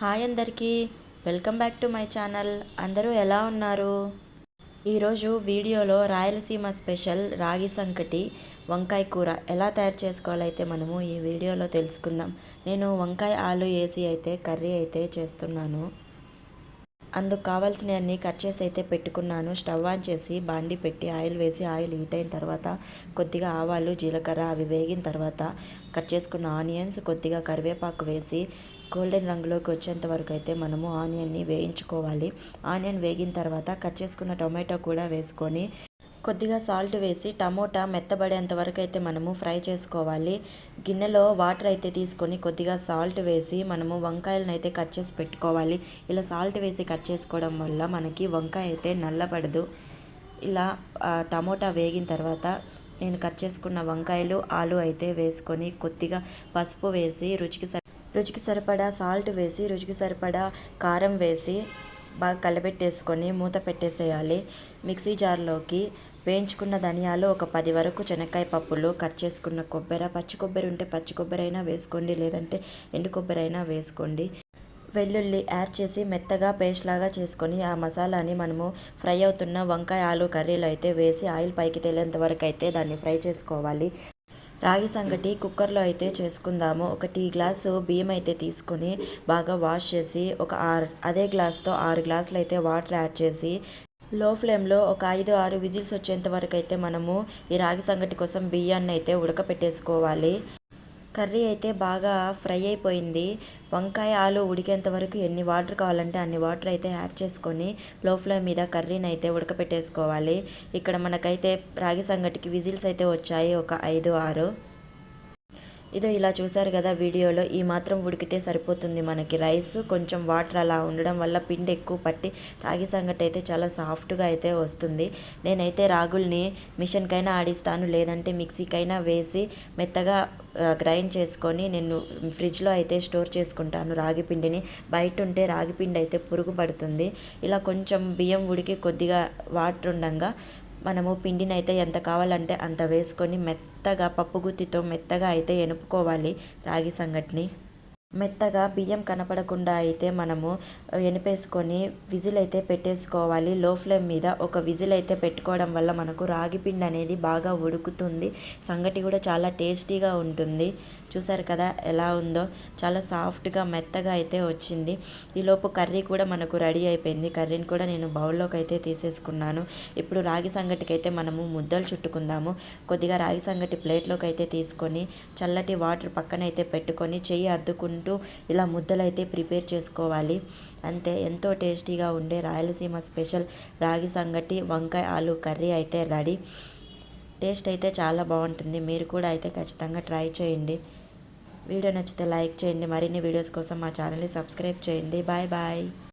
Hi అందరికీ. Welcome back to my channel. అందరూ ఎలా ఉన్నారు? ఈరోజు వీడియోలో రాయలసీమ స్పెషల్ రాగి సంకటి వంకాయ కూర ఎలా తయారు చేసుకోవాలైతే మనము ఈ వీడియోలో తెలుసుకుందాం. నేను వంకాయ ఆలు వేసి అయితే కర్రీ అయితే చేస్తున్నాను. అందుకు కావాల్సినవన్నీ కట్ చేసి అయితే పెట్టుకున్నాను. స్టవ్ ఆన్ చేసి బాండి పెట్టి ఆయిల్ వేసి ఆయిల్ హీట్ అయిన తర్వాత కొద్దిగా ఆవాలు జీలకర్ర అవి వేగిన తర్వాత కట్ చేసుకున్న ఆనియన్స్ కొద్దిగా కరివేపాకు వేసి గోల్డెన్ రంగులోకి వచ్చేంత వరకు అయితే మనము ఆనియన్ని వేయించుకోవాలి. ఆనియన్ వేగిన తర్వాత కట్ చేసుకున్న టొమాటో కూడా వేసుకొని కొద్దిగా సాల్ట్ వేసి టమోటా మెత్తబడేంత వరకు అయితే మనము ఫ్రై చేసుకోవాలి. గిన్నెలో వాటర్ అయితే తీసుకొని కొద్దిగా సాల్ట్ వేసి మనము వంకాయలను అయితే కట్ చేసి పెట్టుకోవాలి. ఇలా సాల్ట్ వేసి కట్ చేసుకోవడం వల్ల మనకి వంకాయ అయితే నల్లబడదు. ఇలా టమోటా వేగిన తర్వాత నేను కట్ చేసుకున్న వంకాయలు ఆలు అయితే వేసుకొని కొద్దిగా పసుపు వేసి రుచికి సరి రుచికి సరిపడా సాల్ట్ వేసి రుచికి సరిపడా కారం వేసి బాగా కలబెట్టేసుకొని మూత పెట్టేసేయాలి. మిక్సీ జార్లోకి వేయించుకున్న ధనియాలు ఒక పది వరకు శనక్కాయ పప్పులు కట్ చేసుకున్న కొబ్బరి పచ్చి కొబ్బరి ఉంటే పచ్చి కొబ్బరి అయినా వేసుకోండి లేదంటే ఎండు కొబ్బరి అయినా వేసుకోండి. వెల్లుల్లి యాడ్ చేసి మెత్తగా పేస్ట్ లాగా చేసుకొని ఆ మసాలాని మనము ఫ్రై అవుతున్న వంకాయ ఆలు కర్రీలో అయితే వేసి ఆయిల్ పైకి తేలేంత వరకు అయితే దాన్ని ఫ్రై చేసుకోవాలి. రాగి సంగటి కుక్కర్లో అయితే చేసుకుందాము. ఒక టీ గ్లాసు బియ్యం అయితే తీసుకొని బాగా వాష్ చేసి ఒక ఆరు అదే గ్లాస్తో ఆరు గ్లాసులు అయితే వాటర్ యాడ్ చేసి లో ఫ్లేమ్లో ఒక ఐదు ఆరు విజిల్స్ వచ్చేంత వరకు అయితే మనము ఈ రాగి సంగటి కోసం బియ్యాన్ని అయితే ఉడకపెట్టేసుకోవాలి. కర్రీ అయితే బాగా ఫ్రై అయిపోయింది. వంకాయ ఆలు ఉడికేంత వరకు ఎన్ని వాటర్ కావాలంటే అన్ని వాటర్ అయితే యాడ్ చేసుకొని లో ఫ్లేమ్ మీద కర్రీని అయితే ఉడకపెట్టేసుకోవాలి. ఇక్కడ మనకైతే రాగి సంగటికి విజిల్స్ అయితే వచ్చాయి. ఒక ఐదు ఆరు. ఇదో ఇలా చూసారు కదా వీడియోలో ఈ మాత్రం ఉడికితే సరిపోతుంది మనకి. రైస్ కొంచెం వాటర్ అలా ఉండడం వల్ల పిండి ఎక్కువ పట్టి రాగి సంగటి అయితే చాలా సాఫ్ట్గా అయితే వస్తుంది. నేనైతే రాగుల్ని మిషన్కైనా ఆడిస్తాను లేదంటే మిక్సీకైనా వేసి మెత్తగా గ్రైండ్ చేసుకొని నేను ఫ్రిడ్జ్లో అయితే స్టోర్ చేసుకుంటాను రాగి పిండిని. బయట ఉంటే రాగి పిండి అయితే పురుగు పడుతుంది. ఇలా కొంచెం బియ్యం ఉడికి కొద్దిగా వాటర్ ఉండగా మనము పిండిని అయితే ఎంత కావాలంటే అంత వేసుకొని మెత్తగా పప్పు గుత్తితో మెత్తగా అయితే ఎనుపుకోవాలి రాగి సంగటిని. మెత్తగా బియ్యం కనపడకుండా అయితే మనము ఎనిపేసుకొని విజిల్ అయితే పెట్టేసుకోవాలి. లో ఫ్లేమ్ మీద ఒక విజిల్ అయితే పెట్టుకోవడం వల్ల మనకు రాగి పిండి అనేది బాగా ఉడుకుతుంది. సంగటి కూడా చాలా టేస్టీగా ఉంటుంది. చూసారు కదా ఎలా ఉందో. చాలా సాఫ్ట్గా మెత్తగా అయితే వచ్చింది. ఈలోపు కర్రీ కూడా మనకు రెడీ అయిపోయింది. కర్రీని కూడా నేను బౌల్లోకి అయితే తీసేసుకున్నాను. ఇప్పుడు రాగి సంగటికి అయితే మనము ముద్దలు చుట్టుకుందాము. కొద్దిగా రాగి సంగటి ప్లేట్లోకి అయితే తీసుకొని చల్లటి వాటర్ పక్కన అయితే పెట్టుకొని చెయ్యి అద్దుకుంటూ ఇలా ముద్దలు అయితే ప్రిపేర్ చేసుకోవాలి. అంతే ఎంతో టేస్టీగా ఉండే రాయలసీమ స్పెషల్ రాగి సంగటి వంకాయ ఆలు కర్రీ అయితే రెడీ. టేస్ట్ అయితే చాలా బాగుంటుంది. మీరు కూడా అయితే ఖచ్చితంగా ట్రై చేయండి. వీడియో నచ్చితే లైక్ చేయండి. మరిన్ని వీడియోస్ కోసం మా ఛానల్ని సబ్స్క్రైబ్ చేయండి. Bye bye.